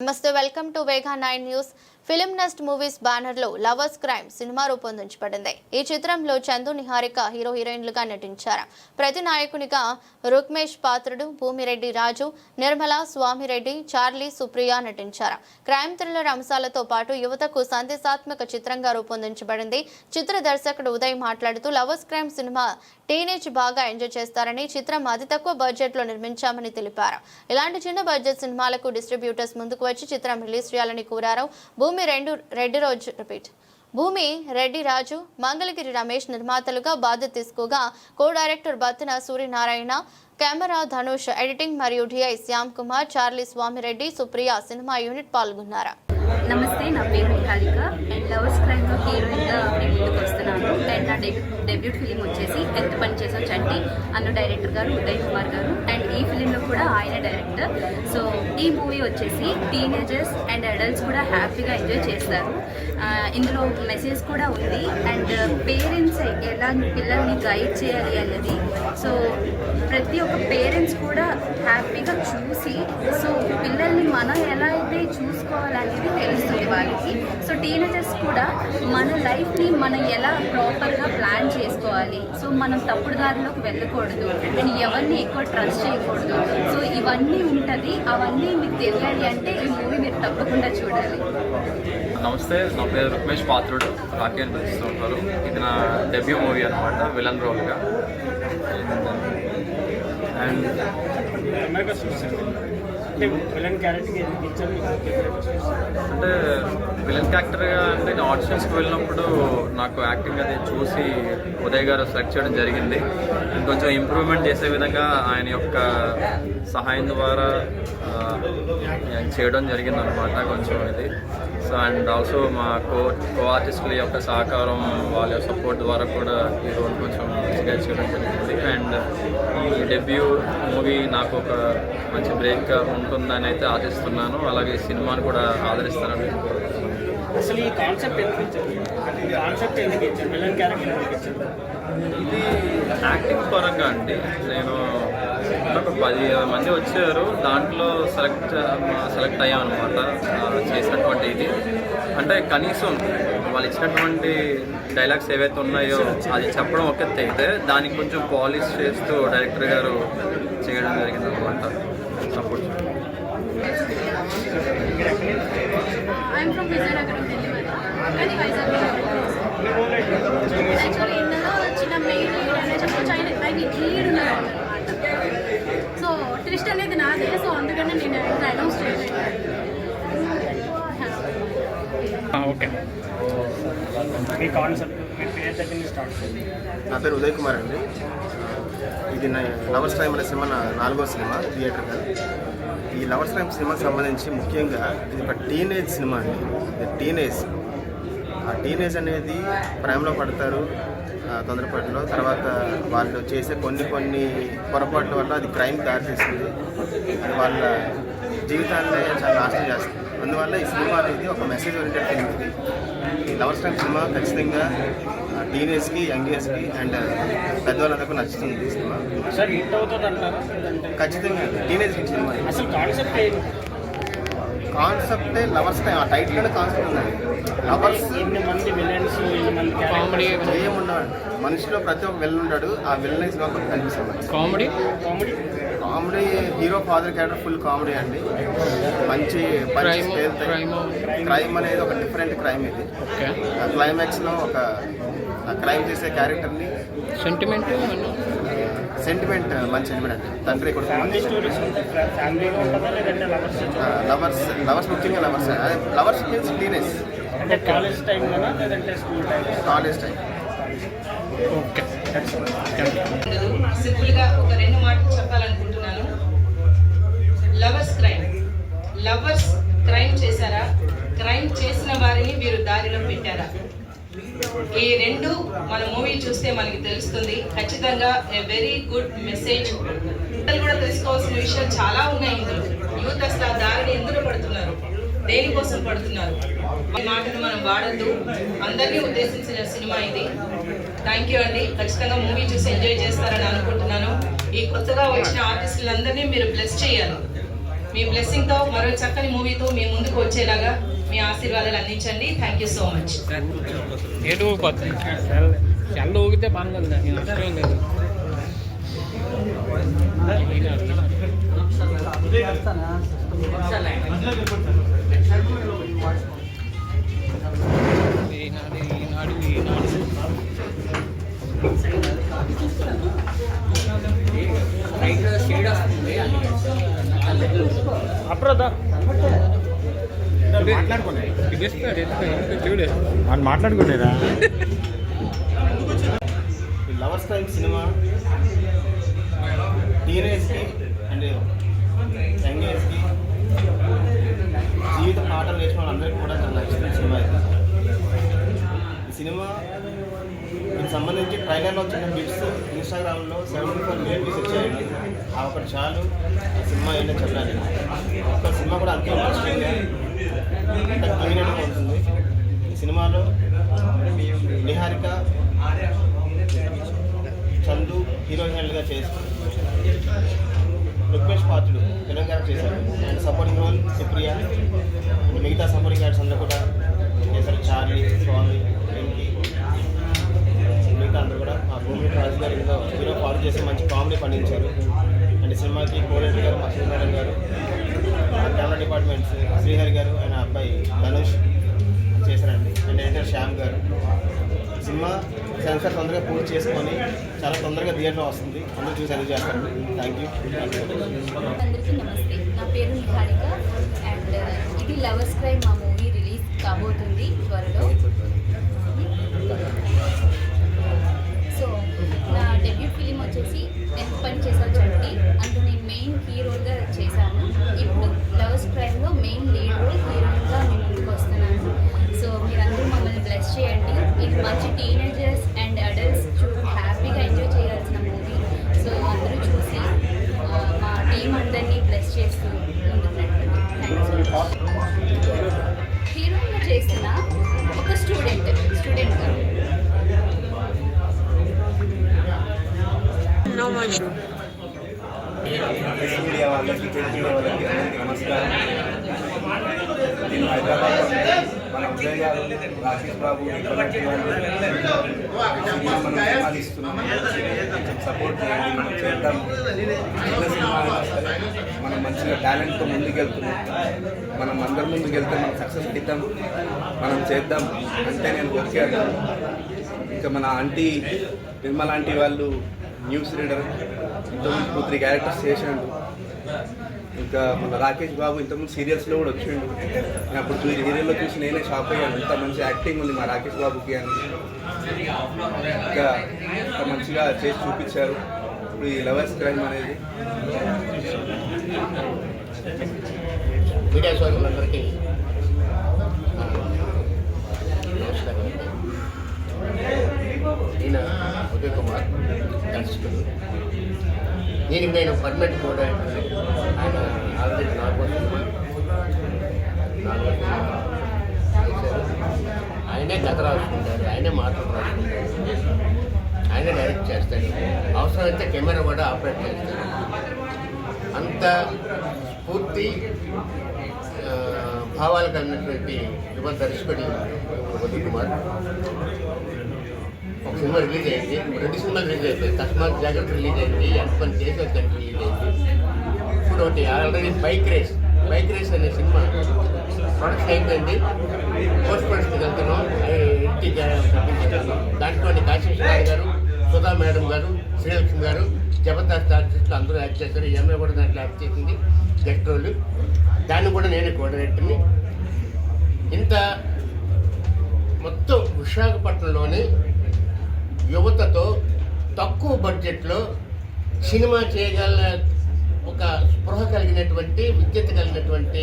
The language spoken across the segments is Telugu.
నమస్తే welcome to Vega nine news film nest movies బ్యానర్లో లవర్స్ క్రైమ్ సినిమా రూపొందించబడింది. ఈ చిత్రంలో చందు నిహారిక హీరో హీరోయిన్లుగా నటించారు. ప్రతి నాయకునిగా రుక్మేష్ పాత్రుడు భూమిరెడ్డి రాజు నిర్మల స్వామిరెడ్డి చార్లీ సుప్రియ నటించారు. క్రైమ్ థ్రిల్లర్ అంశాలతో పాటు యువతకు సందేశాత్మక చిత్రంగా రూపొందించబడింది. చిత్ర దర్శకుడు ఉదయ్ మాట్లాడుతూ లవర్స్ క్రైమ్ సినిమా టీనేజ్ బాగా ఎంజాయ్ చేస్తారని చిత్రం అతి తక్కువ బడ్జెట్లో నిర్మించామని తెలిపారు. ఇలాంటి చిన్న బడ్జెట్ సినిమాలకు డిస్ట్రిబ్యూటర్స్ ముందుకు వచ్చి చిత్రం రిలీజ్ చేయాలని కోరారు. భూమి రెండు రెడ్డి రోజు రిపీట్ భూమి రెడ్డి రాజు మంగళగిరి రమేష్ నిర్మాతలుగా బాధ్యత తీసుకోగా co director Battina Suryanarayana camera Dhanush editing మరియు DI Shyam Kumar Charlie Swamireddy Supriya cinema unit పాల్గొన్నారు? నమస్తే నా పేరు నిహారిక అండ్ లవర్స్ క్రైమ్లో హీరోయిన్గా నేను ముందుకు వస్తున్నాను. అండ్ నా డెబ్యూ డెబ్యూట్ ఫిలిం వచ్చేసి ఎంత పని చేసాం చంటి అన్న డైరెక్టర్ గారు ఉదయ్ కుమార్ గారు. అండ్ ఈ ఫిలింలో కూడా ఆయన డైరెక్టర్. సో ఈ మూవీ వచ్చేసి టీనేజర్స్ అండ్ అడల్ట్స్ కూడా హ్యాపీగా ఎంజాయ్ చేస్తారు. ఇందులో మెసేజ్ కూడా ఉంది. అండ్ పేరెంట్స్ uh, ఎలా పిల్లల్ని గైడ్ చేయాలి అన్నది ప్రతి ఒక్క పేరెంట్స్ కూడా హ్యాపీగా చూసి సో పిల్లల్ని మనం ఎలా అయితే చూసుకోవాలనేది తెలుస్తుంది వాళ్ళకి. సో టీనేజర్స్ కూడా మన లైఫ్ని మనం ఎలా ప్రాపర్గా ప్లాన్ చేసుకోవాలి. సో మనం తప్పుడు దారిలోకి వెళ్ళకూడదు. అండ్ ఎవరిని ఎక్కువ ట్రస్ట్ చేయకూడదు. సో ఇవన్నీ ఉంటుంది. అవన్నీ మీకు తెలియాలి అంటే ఈ మూవీ మీరు తప్పకుండా చూడాలి. నమస్తే నా పేరు రుక్మేష్ పాత్రుడు. రాకేష్ పిలుస్తూ ఉంటారు. ఇది నా డెబ్యూ మూవీ అనమాట విలన్ రోల్గా. అండ్ అమెరికా చూసాను అంటే విలన్ క్యారెక్టర్కి ఎందుకు ఇచ్చారు మీకు అంటే విలన్ క్యారెక్టర్గా అంటే నేను ఆడిషన్స్కి వెళ్ళినప్పుడు నాకు యాక్టింగ్ అది చూసి ఉదయ్ గారు సెలెక్ట్ చేయడం జరిగింది. ఇంకొంచెం ఇంప్రూవ్మెంట్ చేసే విధంగా ఆయన యొక్క సహాయం ద్వారా చేయడం జరిగింది అనమాట కొంచెం ఇది. సో అండ్ ఆల్సో మా కో కో ఆర్టిస్టుల యొక్క సహకారం వాళ్ళ యొక్క సపోర్ట్ ద్వారా కూడా ఈ రోల్ కొంచెం మంచిగా చేయడం జరిగింది. అండ్ ఈ డెబ్యూ మూవీ నాకు ఒక మంచి బ్రేక్ ఉంటుందని అయితే ఆశిస్తున్నాను. అలాగే సినిమాను కూడా ఆదరిస్తానని కోరుకుంటున్నాను అసలు ఈ కాన్సెప్ట్ ఎందుకు ఇచ్చారు? కాన్సెప్ట్ ఎందుకు ఇచ్చారు? విలన్ క్యారెక్టర్ ఎందుకు ఇచ్చారు? ఇది యాక్టింగ్ పరంగా అండి. నేను ఒక పది మంది వచ్చారు. దాంట్లో సెలెక్ట్ సెలెక్ట్ అయ్యామన్నమాట ఆ, చేసినటువంటి ఇది. అంటే కనీసం వాళ్ళు ఇచ్చినటువంటి డైలాగ్స్ ఏవైతే ఉన్నాయో అది చెప్పడం ఒక అయితే దానికి కొంచెం పాలిష్ చేస్తూ డైరెక్టర్ గారు చేయడం జరిగింది అనమాట support I'm from Vizianagaram Delhi కానీ వైజాగ్లో యాక్చువల్లీ ఇందులో చిన్న మెయిన్ లీడ్ అనే చెప్పొచ్చు ఆయన ఆయన లీడ్ ఉన్నారు సో ట్విస్ట్ అనేది నాదే సో అందుకని నేను అనౌన్స్ చేయలేదు ఓకే మీ కాన్సెప్ట్ నా పేరు ఉదయ్ కుమార్ అండి. ఇది నా లవర్స్ టైమ్ అనే సినిమా నా నాలుగో సినిమా థియేటర్గా ఈ లవర్స్ టైమ్ సినిమాకి సంబంధించి ముఖ్యంగా ఇది ఒక టీనేజ్ సినిమా అండి. ఇది టీనేజ్. ఆ టీనేజ్ అనేది ప్రేమలో పడతారు తొందరపాటులో. తర్వాత వాళ్ళు చేసే కొన్ని కొన్ని పొరపాట్ల వల్ల అది క్రైమ్ దారితీస్తుంది అది వాళ్ళ జీవితాన్ని చాలా నాశనం చేస్తుంది. అందువల్ల ఈ సినిమా అనేది ఒక మెసేజ్ ఓరియంటెడ్ ఫిల్మ్ ఇది. ఈ లవర్స్ టైమ్ సినిమా ఖచ్చితంగా టీనేజ్కి యంగ్ ఏజ్కి అండ్ పెద్దవాళ్ళందరికీ నచ్చుతుంది ఈ సినిమా. ఖచ్చితంగా. Teenage cinema. అసలు కాన్సెప్ట్ కాన్సెప్టే లవర్స్ ఆ టైటిల్లోనే కాన్సెప్ట్ ఉందండి. లవర్స్ ఎన్ని మంది విలన్స్ క్యారెక్టర్స్ ఏమున్నాడు మనిషిలో ప్రతి ఒక్క విలన్ ఉంటాడు. ఆ విలనైజ్ మాకు కనిపిస్తుంది comedy? Comedy? Comedy hero father character full comedy అండి. మంచి క్రైమ్ అనేది ఒక డిఫరెంట్ క్రైమ్ ఇది. క్లైమాక్స్లో ఒక క్రైమ్ చేసే క్యారెక్టర్ని సెంటిమెంట్ సెంటిమెంట్ మంచి సెంటిమెంట్ అండి. తండ్రి లవర్స్ లవర్స్ లవర్స్ ముఖ్యంగా lovers lovers means teenage college time college time okay సింపుల్గా ఒక రెండు మాటలు చెప్పాలనుకుంటున్నాను. లవర్స్ క్రైమ్ లవర్స్ క్రైమ్ చేశారా? క్రైమ్ చేసిన వారిని వీరు దారిలో పెట్టారా? ఈ రెండు మన మూవీ చూస్తే మనకి తెలుస్తుంది. ఖచ్చితంగా ఏ వెరీ గుడ్ మెసేజ్ పిల్లలు కూడా తెలుసుకోవాల్సిన విషయాలు చాలా ఉన్నాయి ఇందులో. యూత్ అసలు దారిని ఎందులో పడుతున్నారు? దేనికోసం పడుతున్నారు? ఈ మాటను మనం వాడద్దు. అందరినీ ఉద్దేశించిన సినిమా ఇది. థ్యాంక్ యూ అండి. ఖచ్చితంగా మూవీ చూసి ఎంజాయ్ చేస్తారని అనుకుంటున్నాను. ఈ కొత్తగా వచ్చిన ఆర్టిస్టులందరినీ మీరు బ్లెస్ చేయాలి. మీ బ్లెస్సింగ్తో మరో చక్కని మూవీతో మీ ముందుకు వచ్చేలాగా మీ ఆశీర్వాదాలు అందించండి. థ్యాంక్ యూ సో మచ్ ఏటు ఊగిపోతుంది చల్ల ఊగితే పనులు దానికి నష్టం లేదు. ఈనాడు ఈనాడు ఈనాడు అప్రోదా. వాళ్ళు మాట్లాడుకునేదా? లవర్స్ టైం సినిమా టీనేజ్కి అండ్ యంగ్ ఏజ్కి జీవిత పాఠాలు నేర్చుకున్న వాళ్ళందరికీ కూడా చాలా నచ్చిన సినిమా ఇది. ఈ సినిమా దీనికి సంబంధించి ట్రైలర్లో వచ్చిన బిట్స్ ఇన్స్టాగ్రామ్లో సెవెంటీ ఫోర్ మిలియన్ వ్యూస్ వచ్చాయండి. ఆ ఒకటి చాలు. సినిమా ఏంటో చెప్పాలి ఒక సినిమా కూడా అంతే ఇంట్రెస్టింగ్గా ఈ సినిమాలో నిహారిక చందు హీరోయిన్లుగా చేశారు రుక్మేష్ పాత్రుడు తెలంగాణ చేశారు. అండ్ సపోర్టింగ్ రోల్ సుప్రియ మిగతా సపోర్టింగ్ యాక్టర్స్ అందరూ కూడా చేశారు. చార్లీ స్వామి వెంకీ మిగతా అందరూ కూడా. మా భూమి రాజు గారు ఇందులో హీరో ఫాలో చేసి మంచి కామెడీ పండించారు. అండ్ సినిమాకి కోరెడ్డి గారు మా గారు కెమెరా డిపార్ట్మెంట్స్ శ్రీహరి గారు అబ్బాయి ధనుష్ చేశారండి. అండ్ ఎడిటర్ శ్యామ్ గారు. సినిమా సెన్సార్ తొందరగా పూర్తి చేసుకొని చాలా తొందరగా థియేటర్ వస్తుంది. అందరూ చూసి ఎంజాయ్ చేస్తారు. థ్యాంక్ యూ అందరికీ నమస్తే. నా పేరు నిహారిక. అండ్ uh, ఇది లవర్స్ క్రైమ్ మా మూవీ రిలీజ్ కాబోతుంది త్వరలో. సో నా డెబ్యూ ఫిలిం వచ్చేసి ఎంత పని చేశాను చట్టి అందులో నేను మెయిన్ హీరోగా చేశాను ఇప్పుడు లవర్స్ క్రైమ్లో మెయిన్ లీడ్ రోల్ హీరోయిన్గా నేను ముందుకు వస్తున్నాను సో మీరందరూ మమ్మల్ని బ్లెస్ చేయండి ఇది మంచి టీనేజర్స్ అండ్ అడల్ట్స్ హ్యాపీగా ఎంజాయ్ చేయాల్సిన మూవీ సో అందరూ చూసి మా టీం అందరినీ బ్లెస్ చేస్తూ ముందుకు నడపండి హీరోయిన్గా చేస్తున్న ఒక స్టూడెంట్ స్టూడెంట్గా మీడియా వాళ్ళకి ప్రింట్ వాళ్ళకి అందరికీ నమస్కారం. నేను హైదరాబాద్ మన ఉదయ్ గారు రాకేష్ బాబు సినిమా ఇస్తున్నాం కొంచెం సపోర్ట్ చేయండి మనం చేద్దాం. చిన్న మనం మంచిగా టాలెంట్తో ముందుకెళ్తున్నాం మనం అందరి ముందుకు వెళ్తే మనం సక్సెస్ అవుతాం మనం చేద్దాం అంటే నేను ఓకే ఇంకా మన ఆంటీ నిర్మల ఆంటీ వాళ్ళు న్యూస్ రీడర్ ఇంతకుముందు టూ త్రీ క్యారెక్టర్స్ చేసాడు ఇంకా మన రాకేష్ బాబు ఇంతకుముందు సీరియల్స్లో కూడా వచ్చిండు. నేను అప్పుడు చూసి హీరోలో చూసి నేనే షాక్ అయ్యాను. ఇంత మంచి యాక్టింగ్ ఉంది మా రాకేష్ బాబుకి అని. ఇంకా ఇంత మంచిగా చేసి చూపించారు. ఇప్పుడు ఈ లవర్స్ క్రైమ్ అనేది. మీడియా సోదరులందరికీ నమస్కారం. ఈయన ఉదయ్ కుమార్ దర్శకుడు దీనికి నేను పర్మిట్ కూడా ఆయన ఆల్రెడీ నాలుగో ఆయనే కథ రాసుకుంటాడు ఆయనే మాటలు రాసుకుంటాడు ఆయనే డైరెక్ట్ చేస్తాడు. అవసరమైతే కెమెరా కూడా ఆపరేట్ చేస్తాడు. అంత స్ఫూర్తి భావాలు కలిగినటువంటి యువ దర్శకుడు ఉదయ్ కుమార్ అయింది రెండు సినిమాలు రిలీజ్ అయిపోయింది. తస్మాత్ జాగ్రత్త రిలీజ్ అయింది ఎంత చేసే దానికి రిలీజ్ అయింది. ఇప్పుడు ఒకటి already bike race bike race అనే సినిమా ప్రొడక్షన్ అయిపోయింది. పోస్ట్ ప్రొడక్షన్ వెళ్తున్నాం. ఇంటి దాంట్లో కాశీష్ నాయుడు గారు సుధా మేడం గారు శ్రీలక్ష్మి గారు జబర్దస్త్ ఆర్టిస్టులు అందరూ యాక్ట్ చేశారు. ఈ కూడా దాంట్లో యాక్ట్ చేసింది. Guest role. దాన్ని కూడా నేనే కోఆర్డినేటర్ని ఇంత మొత్తం విశాఖపట్నంలోని యువతతో తక్కువ బడ్జెట్లో సినిమా చేయగల ఒక స్పృహ కలిగినటువంటి విద్యత కలిగినటువంటి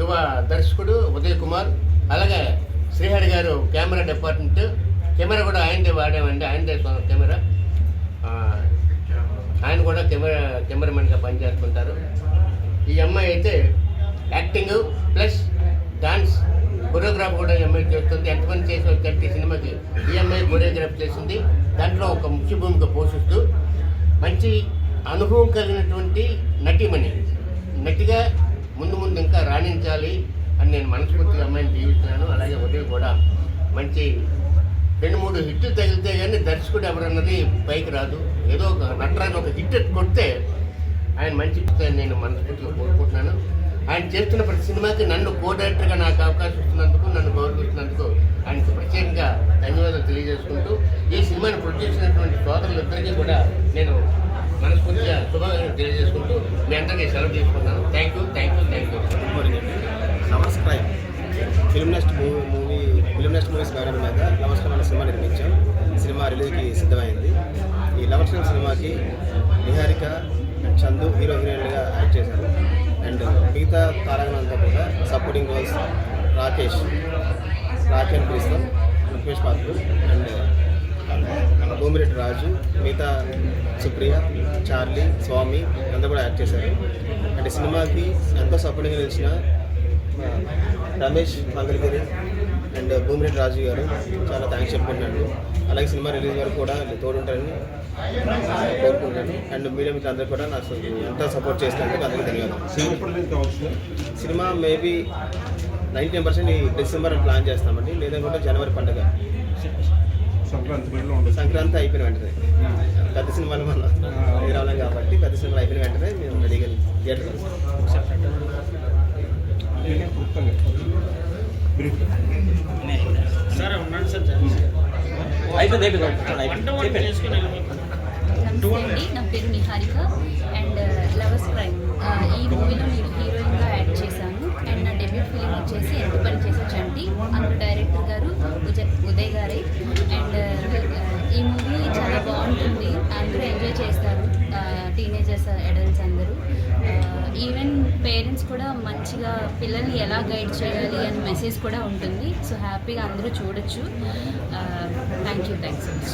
యువ దర్శకుడు ఉదయ్ కుమార్ అలాగే శ్రీహరి గారు కెమెరా డిపార్ట్మెంట్ కెమెరా కూడా ఆయనదే వాడామండి ఆయనదే కెమెరా. ఆయన కూడా కెమెరా కెమెరామెన్గా పనిచేస్తుంటారు. ఈ అమ్మాయి అయితే యాక్టింగ్ ప్లస్ డాన్స్ కొరియోగ్రాఫ్ కూడా ఎంఐ అమ్మాయి చేస్తుంది. ఎంతమంది చేసి వచ్చారు సినిమాకి ఈఎంఐ కొరియోగ్రాఫ్ చేసింది. దాంట్లో ఒక ముఖ్య భూమిక పోషిస్తూ మంచి అనుభవం కలిగినటువంటి నటిమణి. నటిగా ముందు ముందు ఇంకా రాణించాలి అని నేను మనస్ఫూర్తిగా అమ్మాయిని జీవిస్తున్నాను. అలాగే ఉదయం కూడా మంచి రెండు మూడు హిట్లు తగిలితే కానీ దర్శకుడు ఎవరన్నది పైకి రాదు. ఏదో ఒక నటరాని ఒక హిట్ కొడితే ఆయన మంచి నేను మనస్ఫూర్తిగా కోరుకుంటున్నాను. ఆయన చేస్తున్న ప్రతి సినిమాకి నన్ను కో డైరెక్టర్గా నాకు అవకాశం ఇస్తున్నందుకు నన్ను గౌరవిస్తున్నందుకు ఆయనకు ప్రత్యేకంగా ధన్యవాదాలు తెలియజేసుకుంటూ ఈ సినిమాని ప్రొడ్యూస్ చేసినటువంటి సోదరులందరికీ కూడా నేను మనస్ఫూర్తిగా శుభాకాంక్షలు తెలియజేసుకుంటూ మీ అందరికీ సెలవు తీసుకున్నాను thank you thank you thank you lovers crime film nest movie movie film movies banner మీద లవర్స్ క్రైమ్ అనే సినిమా నిర్మించాం. సినిమా రిలీజ్కి సిద్ధమైంది. ఈ లవర్స్ క్రైమ్ సినిమాకి నిహారిక అండ్ చందు హీరో హీరోయిన్గా యాక్ట్ చేశారు. అండ్ మిగతా తారాగణంతా కూడా సపోర్టింగ్ రోల్స్ రాకేష్ రాకేష్ పిలుస్తాం ముఖేష్ పాత్ర అండ్ భూమిరెడ్డి రాజు మిగతా సుప్రియ చార్లీ స్వామి అంతా కూడా యాక్ట్ చేశారు. అంటే సినిమాకి ఎంతో సపోర్టింగ్ నిలిచిన రమేష్ మంగళగిరి అండ్ భూమిరెడ్డి రాజు గారు చాలా థ్యాంక్స్ చెప్పుకుంటున్నాను అలాగే సినిమా రిలీజ్ వరకు కూడా తోడుంటారని కోరుకుంటాను అండ్ మీడియా మీకు అందరూ కూడా నాకు ఎంతో సపోర్ట్ చేసినందుకు అందరికీ ధన్యవాదాలు. Cinema maybe ninety nine percent ఈ డిసెంబర్ ప్లాన్ చేస్తామండి. లేదంటే జనవరి పండుగ. సంక్రాంతి అయిపోయిన వెంటనే. పెద్ద సినిమాలు మనం రావాలి కాబట్టి పెద్ద సినిమాలు అయిపోయిన వెంటనే మేము రెడీగా థియేటర్ సార్ సార్ అయిపోయింది అయిపోయింది నా పేరు నిహారిక అండ్ లవర్స్ క్రైమ్ ఈ మూవీలో నేను హీరోయిన్గా యాడ్ చేశాను. అండ్ నా డెబ్యూట్ ఫిలిం వచ్చేసి ఎంత పని చేసే చంటి అందులో డైరెక్టర్ గారు ఉదయ్ గారే. అండ్ ఈ మూవీ చాలా బాగుంటుంది. అందరూ ఎంజాయ్ చేస్తారు. టీనేజర్స్ అడల్ట్స్ అందరూ. ఈవెన్ పేరెంట్స్ కూడా మంచిగా పిల్లల్ని ఎలా గైడ్ చేయాలి అనే మెసేజ్ కూడా ఉంటుంది. సో హ్యాపీగా అందరూ చూడొచ్చు. Thank you thanks so much